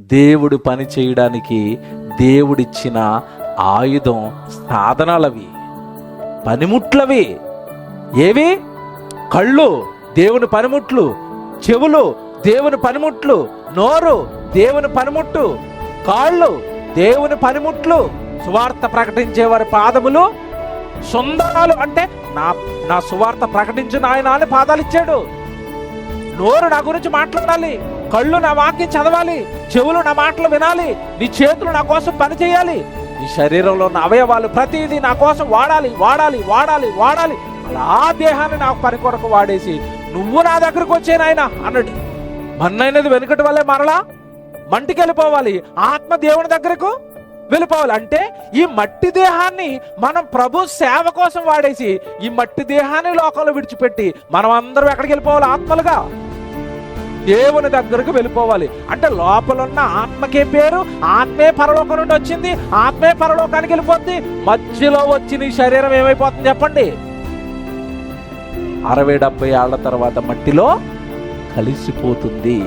దేవుడు పని చేయడానికి దేవుడిచ్చిన ఆయుధం సాధనాలవి పనిముట్లవి. ఏవి? కళ్ళు దేవుని పనిముట్లు. చెవులు దేవుని పనిముట్లు. నోరు దేవుని పనిముట్టు. కాళ్ళు దేవుని పనిముట్లు. సువార్త ప్రకటించేవారి పాదములు. సుందరాలు అంటే నా నా సువార్త ప్రకటించిన ఆయన అని పాదాలు ఇచ్చాడు. నోరు నా గురించి మాట్లాడాలి. కళ్ళు నా వాక్యం చదవాలి. చెవులు నా మాటలు వినాలి. నీ చేతులు నా కోసం పని చేయాలి. నీ శరీరంలో ఉన్న అవయవాలు ప్రతిదీ నా కోసం వాడాలి వాడాలి వాడాలి వాడాలి. అలా దేహాన్ని నాకు పని కొరకు వాడేసి నువ్వు నా దగ్గరకు వచ్చే నాయన అన్నాడు మన్నైనది వెనుకటి వల్లే మరలా మంటికి వెళ్ళిపోవాలి. ఆత్మ దేవుని దగ్గరకు వెళ్ళిపోవాలి. అంటే ఈ మట్టి దేహాన్ని మనం ప్రభు సేవ కోసం వాడేసి ఈ మట్టి దేహాన్ని లోకంలో విడిచిపెట్టి మనం అందరం ఎక్కడికి వెళ్ళిపోవాలి? ఆత్మలుగా. దేవుని దగ్గరకు వెళ్ళిపోవాలి. అంటే లోపలున్న ఆత్మకే పేరు ఆత్మే పరలోకం నుండి వచ్చింది ఆత్మే పరలోకానికి వెళ్ళిపోద్ది. మధ్యలో వచ్చి నీ శరీరం ఏమైపోతుంది చెప్పండి. అరవై డెబ్బై ఏళ్ళ తర్వాత మట్టిలో కలిసిపోతుంది.